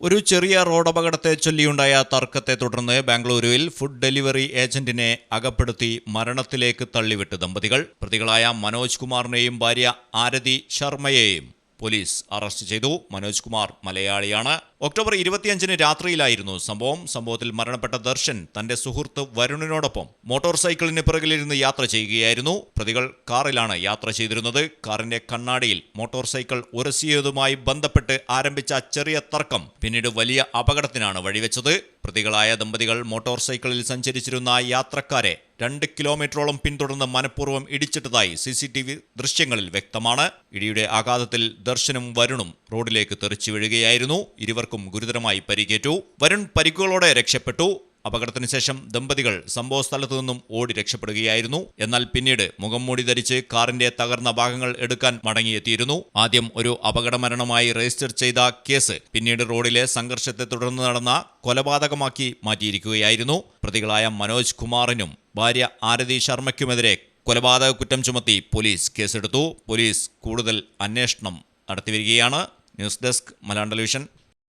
ഒരു ചെറിയ റോഡപകടത്തെ ചൊല്ലിയുണ്ടായ തർക്കത്തെ തുടർന്ന് ബാംഗ്ലൂരുവിൽ ഫുഡ് ഡെലിവറി ഏജന്റിനെ അകപ്പെടുത്തി മരണത്തിലേക്ക് തള്ളിവിട്ട് ദമ്പതികൾ. പ്രതികളായ മനോജ് കുമാറിനെയും ഭാര്യ ആരതി ശർമ്മയെയും പോലീസ് അറസ്റ്റ് ചെയ്തു. മനോജ് കുമാർ മലയാളിയാണ്. ഒക്ടോബർ ഇരുപത്തിയഞ്ചിന് രാത്രിയിലായിരുന്നു സംഭവം. സംഭവത്തിൽ മരണപ്പെട്ട ദർശൻ തന്റെ സുഹൃത്ത് വരുണിനോടൊപ്പം മോട്ടോർ സൈക്കിളിന് പിറകിലിരുന്ന് യാത്ര ചെയ്യുകയായിരുന്നു. പ്രതികൾ കാറിലാണ് യാത്ര ചെയ്തിരുന്നത്. കാറിന്റെ കണ്ണാടിയിൽ മോട്ടോർ സൈക്കിൾ ഉരസിയതുമായി ബന്ധപ്പെട്ട് ആരംഭിച്ച ചെറിയ തർക്കം പിന്നീട് വലിയ അപകടത്തിനാണ് വഴിവെച്ചത്. പ്രതികളായ ദമ്പതികൾ മോട്ടോർ സൈക്കിളിൽ സഞ്ചരിച്ചിരുന്ന യാത്രക്കാരെ രണ്ട് കിലോമീറ്ററോളം പിന്തുടർന്ന് മനഃപൂർവം ഇടിച്ചിട്ടതായി സി സി ടി വി ദൃശ്യങ്ങളിൽ വ്യക്തമാണ്. ഇടിയുടെ ആഘാതത്തിൽ ദർശനും വരുണും റോഡിലേക്ക് തെറിച്ചു വീഴുകയായിരുന്നു. ഇരുവർക്കും ഗുരുതരമായി പരിക്കേറ്റു. വരുൺ പരിക്കുകളോടെ രക്ഷപ്പെട്ടു. അപകടത്തിന് ശേഷം ദമ്പതികൾ സംഭവസ്ഥലത്തു നിന്നും ഓടി രക്ഷപ്പെടുകയായിരുന്നു. എന്നാൽ പിന്നീട് മുഖം മൂടി ധരിച്ച് കാറിന്റെ തകർന്ന ഭാഗങ്ങൾ എടുക്കാൻ മടങ്ങിയെത്തിയിരുന്നു. ആദ്യം ഒരു അപകടമരണമായി രജിസ്റ്റർ ചെയ്ത കേസ് പിന്നീട് റോഡിലെ സംഘർഷത്തെ തുടർന്ന് നടന്ന കൊലപാതകമാക്കി മാറ്റിയിരിക്കുകയായിരുന്നു. പ്രതികളായ മനോജ് കുമാറിനും ഭാര്യ ആരതി ശർമ്മയ്ക്കുമെതിരെ കൊലപാതക കുറ്റം ചുമത്തി പോലീസ് കേസെടുത്തു. പോലീസ് കൂടുതൽ അന്വേഷണം നടത്തിവരികയാണ്. News desk Malayalam television.